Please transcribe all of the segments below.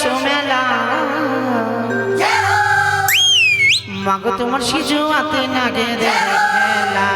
শোনালা মাগো তোমার সিজু আতে নাগে খেলা।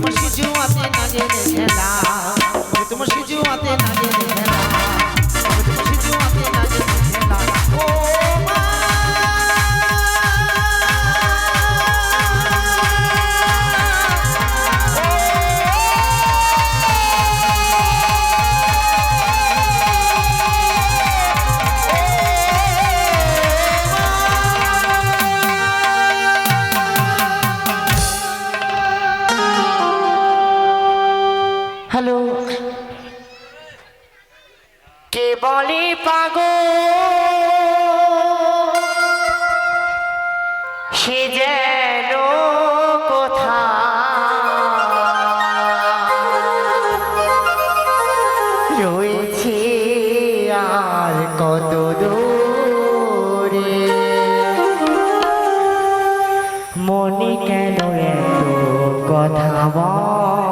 mas que de uma pena de ela. গো। সে যেন রয়েছে মনে কেন এত কথা বল?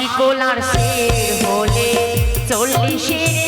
আশিকোলার শের হলে চল্লিশের